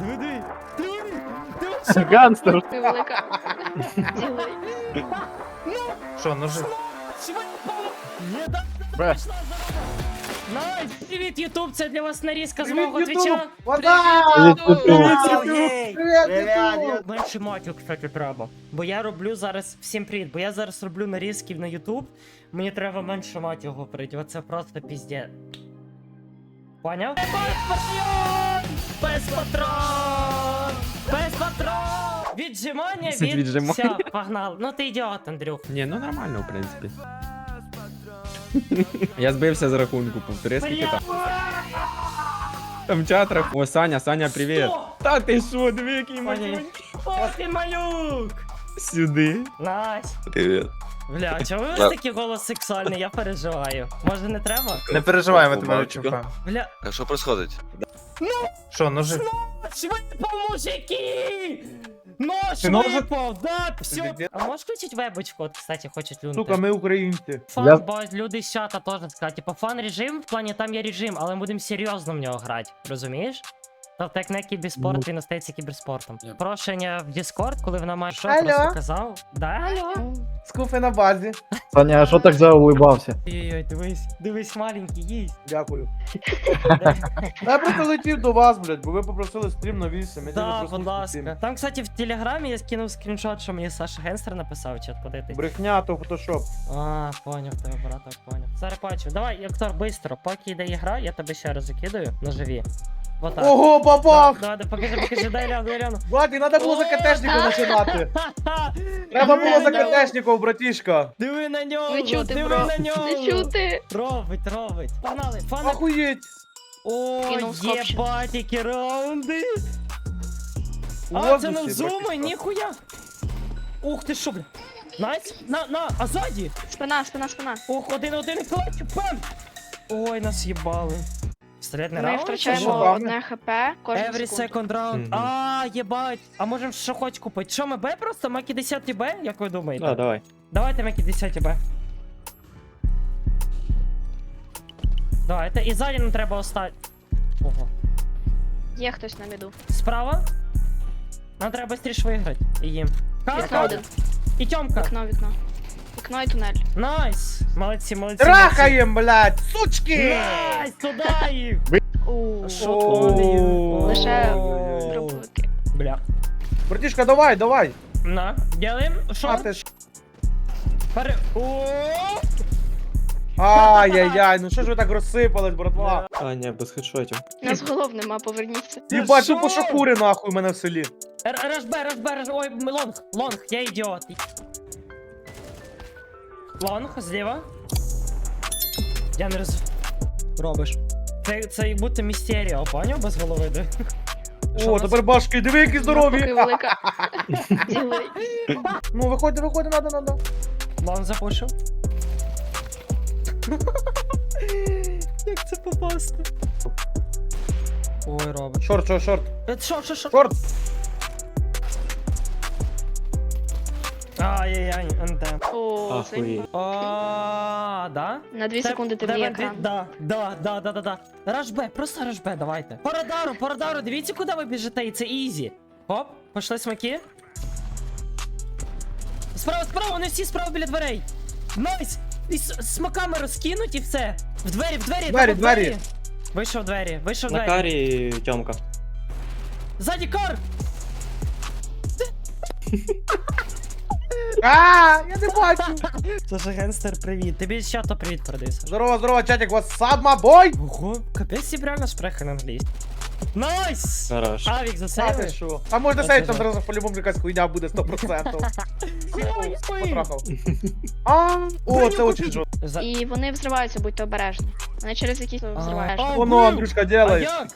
Диви, диви, диви, диви, Ганстер. Ти велика. Що, ножи? Не. Найс! Привіт, Ютуб, це для вас нарізка з мого твіча. Привіт, Ютуб. Менше матю, кстати, треба. Бо я роблю зараз. Всім привіт, бо я зараз роблю нарізки на Ютуб. Мені треба менше матю говорити, оце просто пізде. Поняв? Без патрон! Без патрон! Віджимання від... віджимання. Все, погнали. Ну ти ідіот, Андрюх. Ні, ну нормально, в принципі. Я збився з рахунку, повтори, скільки там. Там чат рах... О, Саня, Саня, привіт. Та ти що, диви, який Ой, малюнь. Ох ти малюк! Сюди. Найс. Привіт. Бля, чого ви у вас такий голос сексуальний? Я переживаю. Може не треба? Не переживай, ми тебе Побачимо. Бля, А що происходить? Що, ножи? нож випав, мужики! Нож Ти ножик? випав, да, все. А можеш включити вебочку, от, кстати, хочуть люди. Сука, ми українці. Фан, Я- бо люди з чата теж сказали, типу, фан режим, в плані там є режим, але ми будемо серйозно в нього грати, розумієш? Тобто як не кіберспорт, він остається кіберспортом. Прошення в Discord, коли вона має що Алло? просто казав. Да, алло. Скуфи на базі. Саня, а що так заулибався? Ой-ой, дивись, дивись, маленький, їсть. Дякую. Я просто летів до вас, блядь, бо ви попросили стрім на 8. Я Да, будь ласка. Там, кстати, в телеграмі я скинув скріншот, що мені Саша Генстер написав, чат подивитись. Брехня, то фотошоп. А, поняв тебе, браток, поняв. Зараз бачу. Давай, Актор, быстро, поки йде ігра, я тебе ще раз закидаю на живі. Вот так. Ого, бабах! да, да, покажи, покажи, дай ляну, дай ляну. Владі, треба було за КТшників починати. Треба було за КТшників, братішка. Диви на нього, Не чути, диви бро. на нього. Не чути. Робить, робить. Погнали, фана. Охуєть. О, Кинув скопчик. єбать, які раунди. А, це на зуми, ніхуя. Ух ти що, бля. Найс, на, на, а ззаді. Спина, спина, спина. Ох, один, один, клач, пам! Ой, нас їбали. Стрілятний Ми раунд? втрачаємо що, бавне? одне хп кожну Every секунду. second round. Мгм. А, єбать. А можемо що хоч купити? Що ми Б просто? Макі 10 Б, як ви думаєте? Да, давай. Давайте Макі 10 Б. Давайте, і ззаді нам треба оставити. Ого. Є хтось на міду. Справа? Нам треба швидше виграти. І їм. Вікно Карка. один. І Тьомка. Вікно, вікно. Вікно і тунель. Найс. Молодці, молодці. молодці. Трахаєм, блядь, сучки! Найс, туди їх. Що О? Лише дробовики. Бля. Братішка, давай, давай. На, делаем. А Що? ти ж. Пере... О! Ай-яй-яй, ну що ж ви так розсипались, братва? А, ні, без хедшотів. Нас голов нема, поверніться. Їбать, що? тупо шакури нахуй у мене в селі. Р- РЖБ, РЖБ, РЖБ. Ой, лонг, лонг, я ідіот. Лонг, зліва. Я не роз... Робиш. Це, це як будто містеріо, поняв? Без голови, де? Що у О, нас? тепер башки, диви, які Поки здорові. велика. Ну, виходи, виходи, надо, надо. Лонг запушив. Як це попасти? Ой, робиш. Шорт, шорт, шорт. Е, Що, що, що? Шорт. Ай-яй-яй, НТ. О, Ахуєть. це- да? На дві секунди темніє екран. Да, да, да, да, да, да. Рашбе, просто рашбе, давайте. По радару, по радару, дивіться, куди ви біжите, і це ізі. Оп, пішли смаки. Справа, справа, вони всі справа біля дверей. Найс! І с- смаками розкинуть і все. В двері, в двері, Двері, там, в двері. Вийшов в двері, вийшов в На двері. карі Тьомка. Ззаді кар! А, я не бачу. Саша Генстер, привіт. Тобі з чату привіт передився. Здорово, здорово, чатик, вас садма бой. Ого, капець всі реально спрехи на англійській. Найс! Хорош. Авік засейвиш? що? А можна Оце сейф, там да. зараз по-любому якась хуйня буде 100%. Ой, ой. Потрахав. А, о, це очень жорстко. За- І вони взриваються, будьте обережні. Вони через якісь взриваєш. А, Воно, вбив. Андрюшка, А делай. як?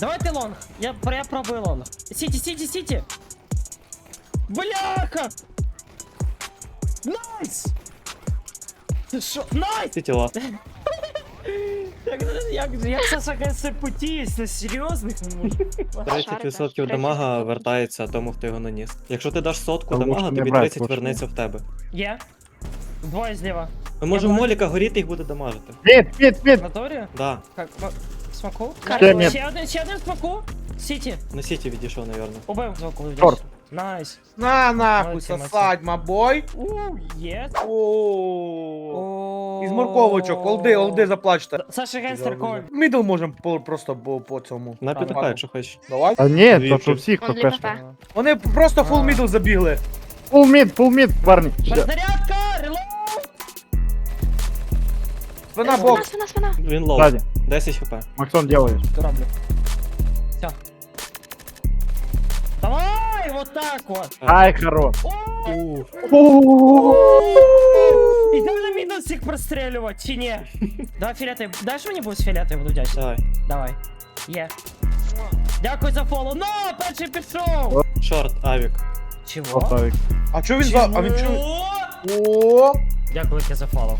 Давайте лонг. Я, я пробую лонг. Сіті, сіті, сіті. Бляха! Найс! Ти що? Найс! Ці тіла. Як, як, як Саша Генсер потіється, на серйозних не можу. 30% дамага вертається тому, хто його наніс. Якщо ти даш сотку Тому дамага, що не тобі брать 30 лучше. вернеться в тебе. Є. Двоє зліва. Ми можемо бачу. моліка горіти, їх буде дамажити. Під, під, під! Наторі? Да. Как? ма- Смаку? Ще. Ще один, ще один смаку. Сіті, На сіті відійшов, напевно. убив звуку. Чорт. Найс. На нахуй, Молодці, сосать, мабой. У, є. О. Із морковочок, олди, олди заплачте. Саша Генстер коль. Мідл можемо по, просто по, по цьому. На підпай, якщо хочеш. Давай. А ні, то що всіх Он. Вони просто фул мідл забігли. Фул мід, фул мід, парні. Ще. Перезарядка! Релоуд! Спина Спина, бокс. спина, спина. Він лоу. Ззаді. 10 хп. Максон делаєш. Все. Давай, вот так вот. Ай, хорош. Ідемо на мінус всіх прострілювати, чи ні? Давай філети. Даш мені будь філети, я буду вдячний. Давай. Давай. Є. Дякую за фоло. Ну, перший пішов! Шорт, авік. Чого? Поставик. А чого він за. А він чого? Чого? О! Дякую, велике за фоло.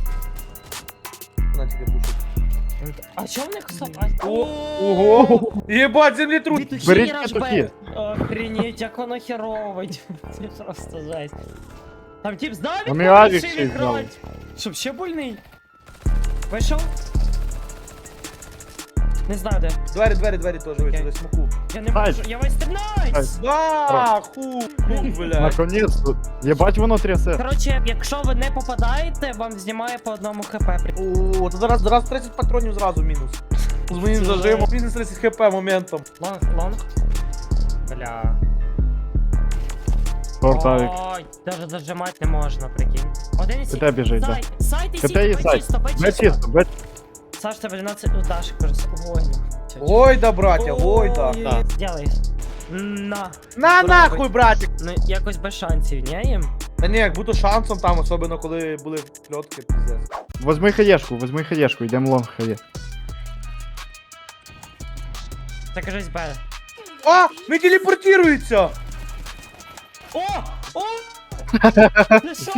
На тільки пушить. А що в них собака? Ого! Єбать, землетрус! Беріть петухи. Охренеть, як воно херово. Це просто жесть. Там тип здалі Ну, мій авік ще й грати. Щоб ще больний. Вийшов? Не знаю де. Двері, двері, двері теж вийшли, смоку. Я не Ай. можу, я весь найс! Нахуй! Ну, блядь. Наконець. Єбать воно трясе. Коротше, якщо ви не попадаєте, вам знімає по одному хп. О, то зараз, зараз 30 патронів зразу мінус. З моїм Це- зажимом. Мінус 30 хп моментом. Лонг, лонг. Бля. Портавик. Ой, даже зажимати не можна, прикинь. Один і біжить, да. Сайт, сайт і КТ сіт, і бай сайт. чисто, бай Бе чисто. чисто, бе Саш, тебе 12, ну Даша, кажется, ой, ну. Гойда, браття, гойда. Ой, Да. Сделай. На. На нахуй, братик! Ну, якось без шансів, ні їм? Та ні, як будто шансом там, особливо коли були фльотки, піздець. Возьми хаєшку, возьми хаєшку, йдемо лонг хає. Це кажись Б. А! Ми телепортирується! О! О! Ти що?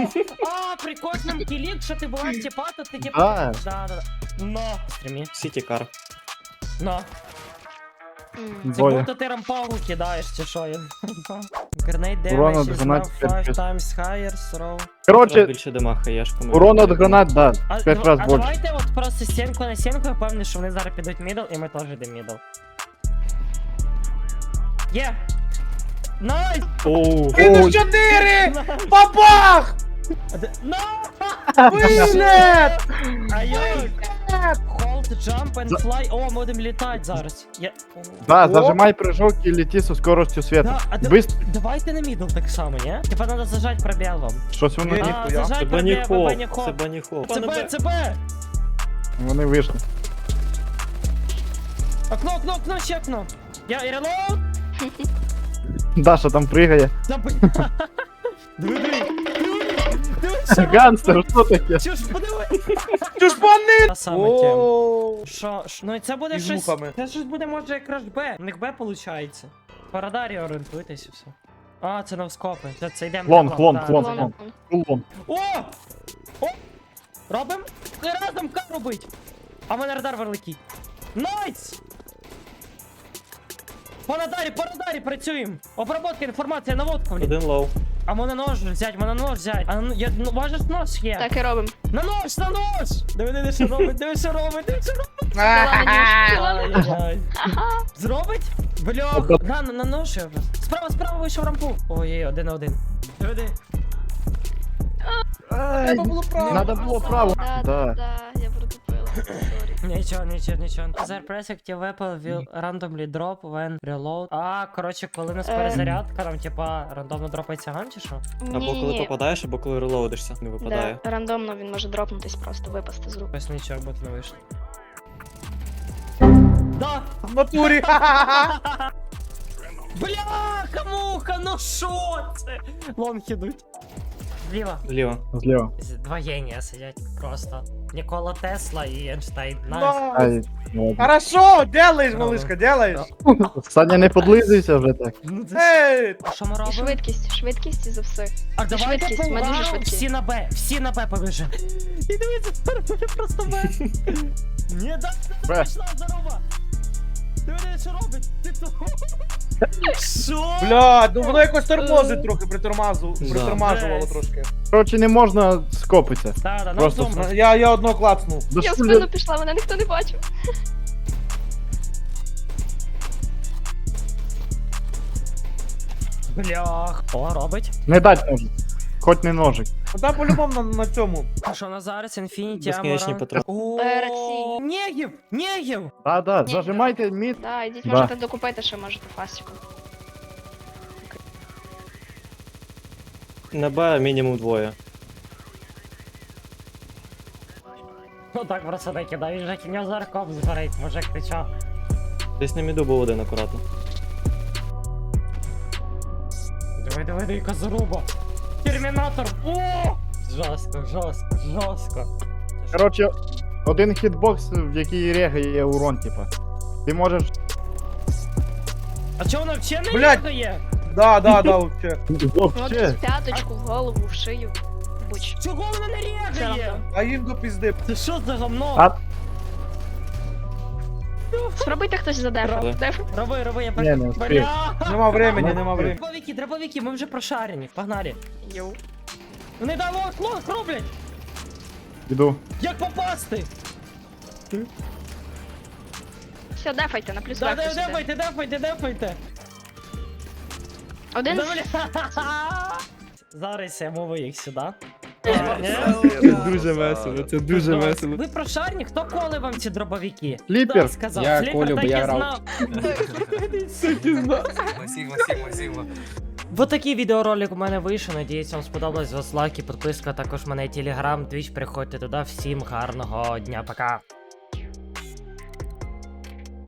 А, прикольно, кілік, що ти була степа, то ти типа... Да. Да, да, да. На. Стрімі. Сіті кар. На. М. Це Боя. будто ти рампагу кидаєш, чи що? Я не знаю. Grenade Урон damage от is гранат now п'ять 5 плюс. times higher, throw. Коротше, більше дима хаєшками. урон від гранат, да, А, 5 дав- раз а більше. давайте от просто стінку на стінку, я певний, що вони зараз підуть мідл, і ми теж йдемо мідл. Є! Найс! Оу. Мінус 4! Бабах! На! Вилет! Hold, jump and fly. О, ми будемо літати зараз. Я... Да, О. зажимай прыжок і лети со скоростю света. Да, а да- Быстро. Давайте на мідл так само, ні? Типа надо зажать пробіл вам. Щось воно. Ні. А, ніхуя. Це зажать пробіл, баніхол. баніхол. Це баніхол. Це Б, це Б! Вони вийшли. Окно, окно, окно, ще окно. Я і релоуд. Даша там пригає. Диви. Диви, що Ганстер, що таке? Чушпани! Саме тем. Що, ш- ну і це буде Із щось. Це щось буде може як Rush Б. У них Б виходить. По радарі орієнтуйтесь і все. А, це навскопи. Це, це йдемо. Лонг, на лонг, лонг, лонг. Лонг. О! О! Робим? І разом К робить. А в мене радар великий. Найс! По радарі, по радарі працюємо. Обработка інформації, наводка, блін. Один лоу. А мене нож взять, мене нож взять. А ну, я, ну, важиш нож є. Так і робимо. На нож, на нож! Диви, диви, що робить, диви, що робить, диви, що робить. Зробить? Бля, Опа. на, на, на нож його. Справа, справа вийшов рампу. Ой, один на один. Диви, диви. Треба було право. Надо було право. Да, Да. да, да, я протупила. Сорі. Нічого, нічого, нічого. Active weapon will randomly drop when reload. А, коротше, коли у нас Е. перезарядка, там типа рандомно дропається ган чи що? Або коли Ні-ні-ні. попадаєш, або коли релоудишся. Не випадає. Да, рандомно він може дропнутись просто, випасти з рук. Ось нічого, бо не вийшло. Да! В натурі! Бляха, муха, ну шо це? Лонг ідуть. Зліва. Зліва. Зліва. Два генія сидять просто. Нікола Тесла і Ейнштейн. Найс. Ай, ладно. Хорошо, делаешь, Браво. малышка, делаешь. Саня, не подлизуйся вже так. Ну, це... А що ми І робимо? швидкість, швидкість і за все. А І давайте швидкість, ми дуже швидкі. всі на Б, всі на Б побіжимо. І дивіться, тепер буде просто Б. Ні, да, це Б. пішла здорова. Диви, диви, що робить? Ти то... Що? Бля, ну воно якось тормозить трохи, притормазу, Да. притормажувало Жесть. трошки. Коротше, не можна скопитися. Ну Просто. Я, я одного клацнув. Я в спину пішла, мене ніхто не бачив. Блях. О, робить. Не дать ножик. Хоч не ножик. Ну там по-любому на, на цьому. А що на зараз? Інфініті, Безкінечні патрони. О, Ерці. Негів! Негів! Да, да, Ні. зажимайте мід. Да, ідіть, Да. можете докупити, що можете фастіку. На Б мінімум двоє. Ну так просто не кидай, вже кінь зарком згорить, мужик, ти чо? Десь на міду був один акуратно. Давай, давай, дай козоруба. Термінатор! О! Жорстко, жорстко, жорстко. Коротше, один хітбокс, в який регає урон, типа. Ти можеш. А чого вона взагалі не Блядь. бігає? Да, да, да, вообще. Вообще. в п'яточку, в голову, в шию. Буч. Чого вона не равно. А їм до пізди. Це що за говно? А- Спробуйте хтось задефав. Правда. Деф. Роби, роби, я не встиг. Бля! Нема времени, нема времени. Дробовики, дробовики, ми вже прошарені, погнали. Йоу. Вони там лох, лох роблять! Іду. Як попасти? Все, дефайте, на плюс Да, дефайте, дефайте, дефайте. Один. Да, бля. Зараз я мову їх сюди. Дуже весело, це дуже весело. Ви про шарні? Хто коли вам ці дробовики? Фліпер. Хто сказав? Я Фліпер, Колю, бо я і грав. знав. Масіво, масіво, сігма. Бо такий відеоролик у мене вийшов. Надіюсь, вам сподобалось. Вас лайки, підписка, також мене телеграм, твіч. Приходьте туди. Всім гарного дня, пока.